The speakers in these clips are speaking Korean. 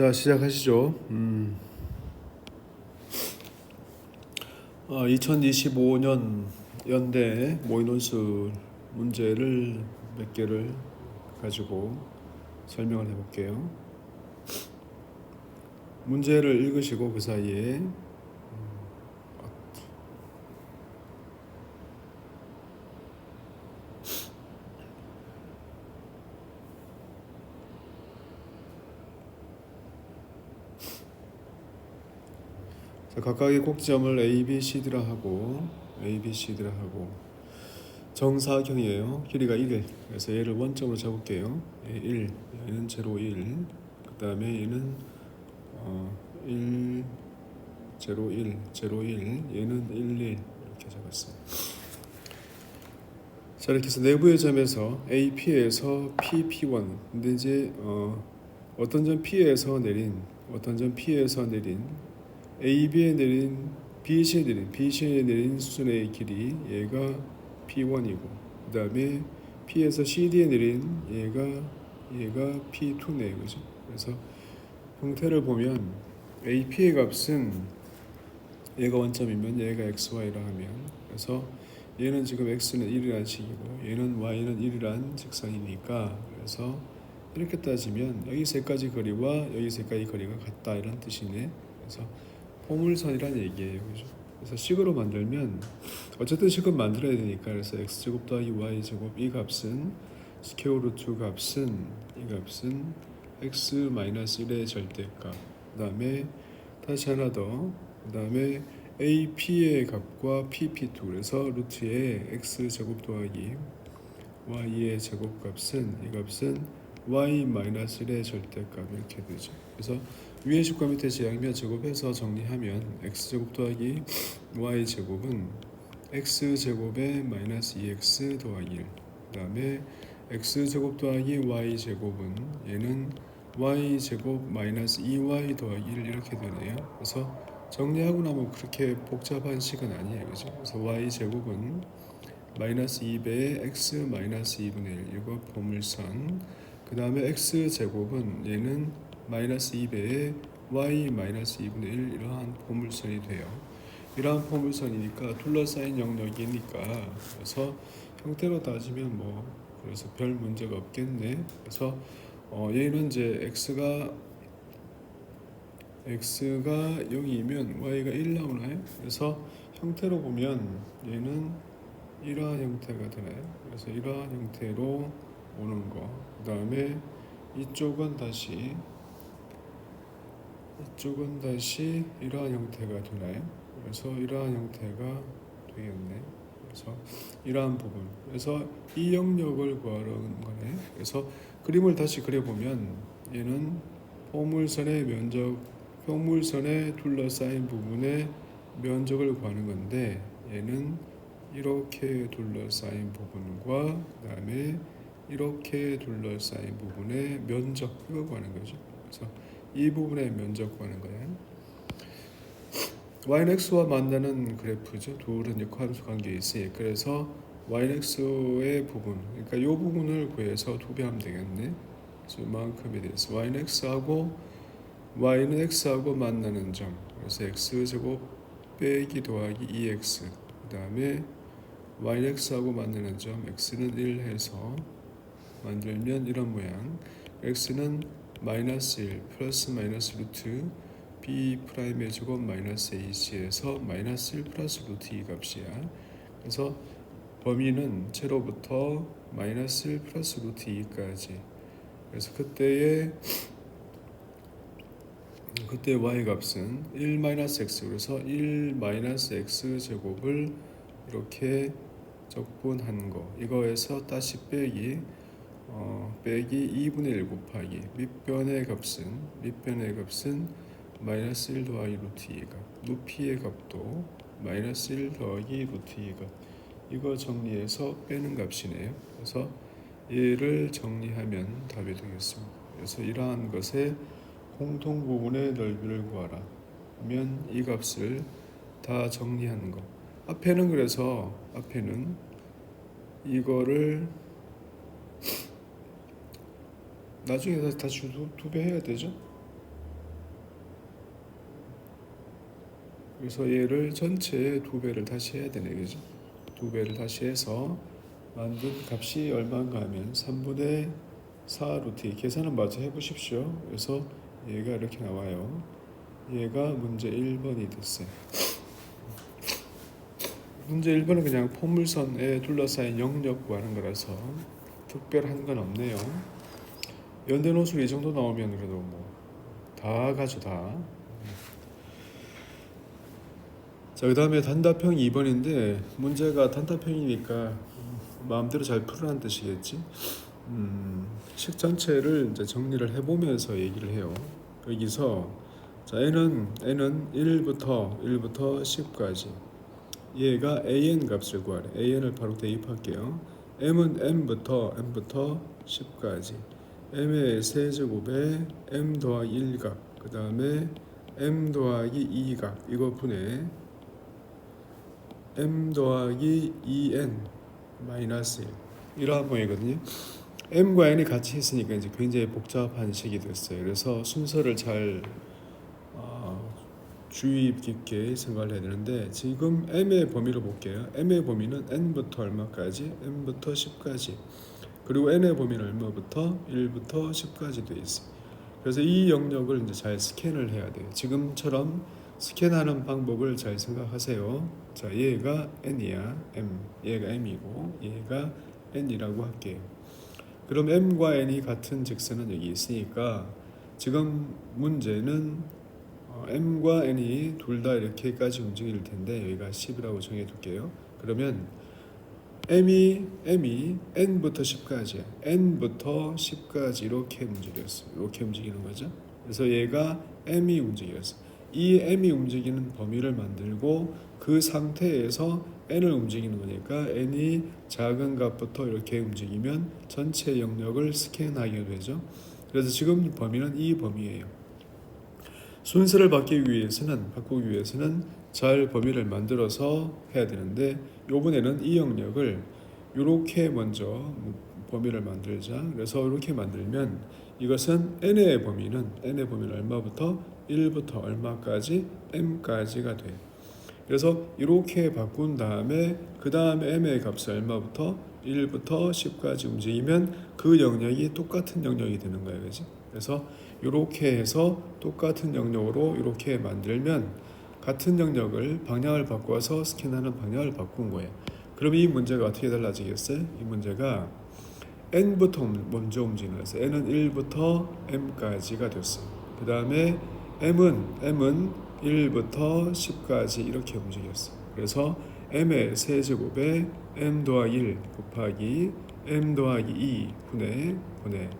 자 시작하시죠. 음. 어, 2025년 연대 모의논술 문제를 몇 개를 가지고 설명을 해볼게요. 문제를 읽으시고 그 사이에 각각의 꼭지점을 A, B, C드라 하고 A, B, C드라 하고 정사각형이에요. 길이가 1. 그래서 얘를 원점으로 잡을게요. 얘 1, 얘는 제로 1. 그 다음에 얘는 어, 1, 제로 1, 제로 1. 얘는 1, 1 이렇게 잡았어요. 자 이렇게 해서 내부의 점에서 AP에서 PP1 근데 이제 어, 어떤 점 P에서 내린 어떤 점 P에서 내린 AB에 내린 BC에 내린 BC에 내린 수순의 길이 얘가 P1이고 그 다음에 P에서 CD에 내린 얘가 얘가 P2네 그죠? 그래서 형태를 보면 AP의 값은 얘가 원점이면 얘가 XY라 하면 그래서 얘는 지금 x는 1이라는 식이고 얘는 y는 1이라는 직선이니까 그래서 이렇게 따지면 여기 세 가지 거리와 여기 세 가지 거리가 같다 이런 뜻이네. 그래서 포물선이란 얘기예요. 그죠? 그래서 식으로 만들면 어쨌든 식은 만들어야 되니까 그래서 x 제곱 더하기 y 제곱 이 값은 스퀘어 루트 값은 이 값은 x 마이너스 1의 절대값. 그 다음에 다시 하나 더. 그 다음에 AP의 값과 PP2 그래서 루트의 x 제곱 더하기 y의 제곱값은 이 값은 y 마이너스 1의 절대값 이렇게 되죠. 그래서 위의 식과 밑에 제약면 제곱해서 정리하면 x 제곱 더하기 y 제곱은 x 제곱에 마이너스 2x 더하기 1 그 다음에 x 제곱 더하기 y 제곱은 얘는 y 제곱 마이너스 2y 더하기 1 이렇게 되네요. 그래서 정리하고 나면 그렇게 복잡한 식은 아니에요. 그죠? 그래서 y 제곱은 마이너스 2배의 x 마이너스 2분의 1 이거 보물선 그 다음에 x 제곱은 얘는 마이너스 2배의 y 마이너스 2분의 1 이러한 보물선이 돼요. 이러한 보물선이니까 둘러싸인 영역이니까 그래서 형태로 따지면 뭐 그래서 별 문제가 없겠네. 그래서 어 얘는 이제 x가 x가 0이면 y가 1 나오나요? 그래서 형태로 보면 얘는 이러한 형태가 되나요? 그래서 이러한 형태로 오는 거. 그 다음에 이쪽은 다시 이쪽은 다시 이러한 형태가 되나요? 그래서 이러한 형태가 되겠네. 그래서 이러한 부분. 그래서 이 영역을 구하려는 거네. 그래서 그림을 다시 그려보면 얘는 포물선의 면적, 포물선에 둘러싸인 부분의 면적을 구하는 건데 얘는 이렇게 둘러싸인 부분과 그다음에 이렇게 둘러싸인 부분의 면적 이거 구하는 거죠. 그래서 이 부분의 면적 구하는 거예요. yx와 만나는 그래프죠. 둘은 역함수 관계에 있으니 그래서 yx의 부분, 그러니까 이 부분을 구해서 두배 하면 되겠네. 이만큼에 대해서 yx하고 y는 x하고 만나는 점, 그래서 x 제곱 빼기 더하기 2x, 그 다음에 yx하고 만나는 점, x는 1 해서 만들면 이런 모양, x는 마이너스 1 플러스 마이너스 루트 b 프라임의 제곱 마이너스 ac에서 마이너스 1 플러스 루트 2 값이야. 그래서 범위는 제로부터 마이너스 1 플러스 루트 2까지. 그래서 그때의 그때 y 값은 1 마이너스 x 그래서 1 마이너스 x 제곱을 이렇게 적분한 거 이거에서 다시 빼기 어, 빼기 2분의 1 곱하기 밑변의 값은 밑변의 값은 마이너스 1 더하기 루트 2가 높이의 값도 마이너스 1 더하기 루트 2가 이거 정리해서 빼는 값이네요. 그래서 얘를 정리하면 답이 되겠습니다. 그래서 이러한 것의 공통 부분의 넓이를 구하라. 하면 이 값을 다 정리하는 거. 앞에는 그래서 앞에는 이거를 나중에 다시, 다시 두, 두 배 해야 되죠. 그래서 얘를 전체 두 배를 다시 해야 되네, 그죠? 두 배를 다시 해서 만든 값이 얼마인가 하면 3분의 4 루트 계산은 마저 해보십시오. 그래서 얘가 이렇게 나와요. 얘가 문제 1번이 됐어요. 문제 1번은 그냥 포물선에 둘러싸인 영역 구하는 거라서 특별한 건 없네요. 연대 노술 이 정도 나오면 그래도 뭐 다 가죠 다. 자 그다음에 단답형 2번인데 문제가 단답형이니까 마음대로 잘 풀으라는 뜻이겠지. 음, 식 전체를 이제 정리를 해보면서 얘기를 해요. 여기서 자 n은 n은 1부터 1부터 10까지 얘가 an 값을 구하래. an을 바로 대입할게요. m은 m부터 m부터 10까지 m의 세제곱에 m 더하기 1각 그 다음에 m 더하기 2각 이거 분해 m 더하기 2n 마이너스 1 이러한 모양이거든요. m과 n이 같이 있으니까 이제 굉장히 복잡한 식이 됐어요. 그래서 순서를 잘 어, 주의 깊게 생각을 해야 되는데 지금 m의 범위를 볼게요. m의 범위는 n부터 얼마까지? n부터 10까지. 그리고 n의 범위는 얼마부터? 1부터 10까지 돼 있어요. 그래서 이 영역을 이제 잘 스캔을 해야 돼요. 지금처럼 스캔하는 방법을 잘 생각하세요. 자, 얘가 n이야. m. 얘가 m이고 얘가 n이라고 할게요. 그럼 m과 n이 같은 직선은 여기 있으니까 지금 문제는 어, m과 n이 둘 다 이렇게까지 움직일 텐데 여기가 10이라고 정해 둘게요. 그러면 m이 m이 n부터 10까지 n부터 10까지 이렇게 움직였어. 이렇게 움직이는 거죠. 그래서 얘가 m이 움직였어. 이 m이 움직이는 범위를 만들고 그 상태에서 n을 움직이는 거니까 n이 작은 값부터 이렇게 움직이면 전체 영역을 스캔하게 되죠. 그래서 지금 범위는 이 범위예요. 순서를 바뀌기 위해서는 바꾸기 위해서는 잘 범위를 만들어서 해야 되는데 요번에는 이 영역을 이렇게 먼저 범위를 만들자. 그래서 이렇게 만들면 이것은 n의 범위는 n의 범위는 얼마부터 1부터 얼마까지 m까지가 돼. 그래서 이렇게 바꾼 다음에 그 다음에 m의 값이 얼마부터 1부터 10까지 움직이면 그 영역이 똑같은 영역이 되는 거예요, 그렇지? 그래서 이렇게 해서 똑같은 영역으로 이렇게 만들면 같은 영역을 방향을 바꿔서 스캔하는 방향을 바꾼 거예요. 그럼 이 문제가 어떻게 달라지겠어요? 이 문제가 n부터 먼저 거예요. n은 1부터 m까지가 됐어요. 그 다음에 m은 m은 1부터 10까지 이렇게 움직였어요. 그래서 m의 세제곱에 m 더하기 1 곱하기 m 더하기 2 분의 분의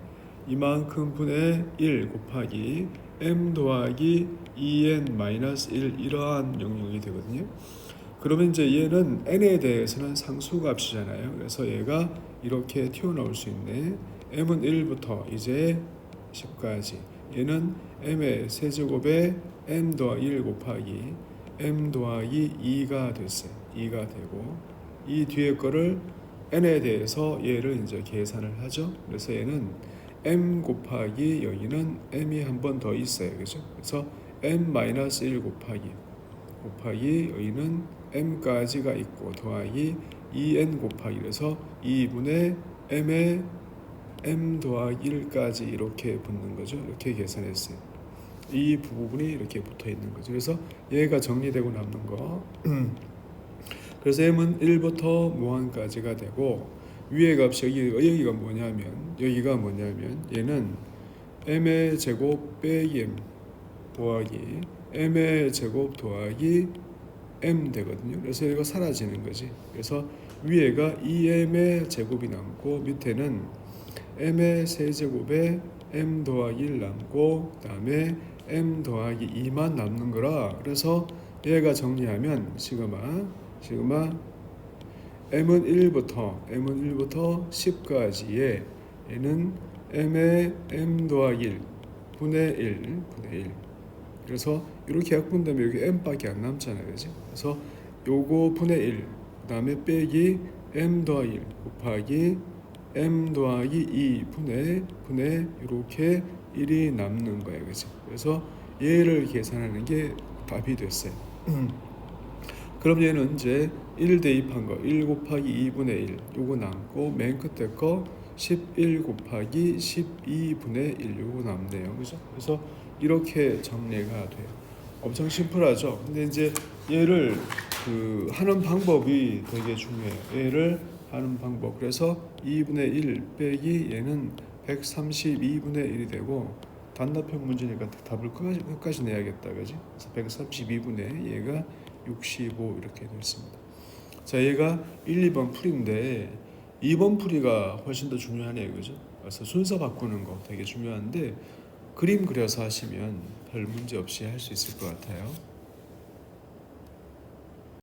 이만큼 분의 1 곱하기 m 더하기 2n 마이너스 1 이러한 영역이 되거든요. 그러면 이제 얘는 n에 대해서는 상수값이잖아요. 그래서 얘가 이렇게 튀어나올 수 있네. m은 1부터 이제 10까지. 얘는 m의 세제곱에 m 더하기 1 곱하기 m 더하기 2가 됐어요. 2가 되고 이 뒤에 거를 n에 대해서 얘를 이제 계산을 하죠. 그래서 얘는 m 곱하기 여기는 m이 한 번 더 있어요. 그죠? 그래서 m 마이너스 1 곱하기 곱하기 여기는 m까지가 있고 더하기 2n 곱하기 그래서 2분의 m의 m 더하기 1까지 이렇게 붙는 거죠. 이렇게 계산했어요. 이 부분이 이렇게 붙어 있는 거죠. 그래서 얘가 정리되고 남는 거. 그래서 m은 1부터 무한까지가 되고 위의 값이 여기, 여기가 뭐냐면 여기가 뭐냐면 얘는 m의 제곱 빼기 m 더하기 m의 제곱 더하기 m 되거든요. 그래서 이거 사라지는 거지. 그래서 위에가 2m의 제곱이 남고 밑에는 m의 세제곱에 m 더하기 1 남고 그다음에 m 더하기 2만 남는 거라 그래서 얘가 정리하면 시그마 시그마 m은 1부터 m은 1부터 10까지에 얘는 m의 m 더하기 1 분의 1 분의 1 그래서 이렇게 약분되면 여기 m밖에 안 남잖아요 그죠 그래서 요거 분의 1 그다음에 빼기 m 더하기 1 곱하기 m 더하기 2 분의 분의 이렇게 1이 남는 거예요 그죠 그래서 얘를 계산하는 게 답이 됐어요 그럼 얘는 이제 1 대입한 거, 1 곱하기 2분의 1 요거 남고 맨 끝에 거 11 곱하기 12분의 1 요거 남네요. 그죠? 그래서 이렇게 정리가 돼요. 엄청 심플하죠. 근데 이제 얘를 그 하는 방법이 되게 중요해요. 얘를 하는 방법. 그래서 2분의 1 빼기 얘는 132분의 1이 되고 단답형 문제니까 답을 끝까지, 끝까지 내야겠다. 그지? 그래서 132분의 얘가 65 이렇게 됐습니다. 자, 얘가 1, 2번 풀인데 2번 풀이가 훨씬 더 중요하네요. 그죠? 그래서 순서 바꾸는 거 되게 중요한데 그림 그려서 하시면 별 문제 없이 할 수 있을 것 같아요.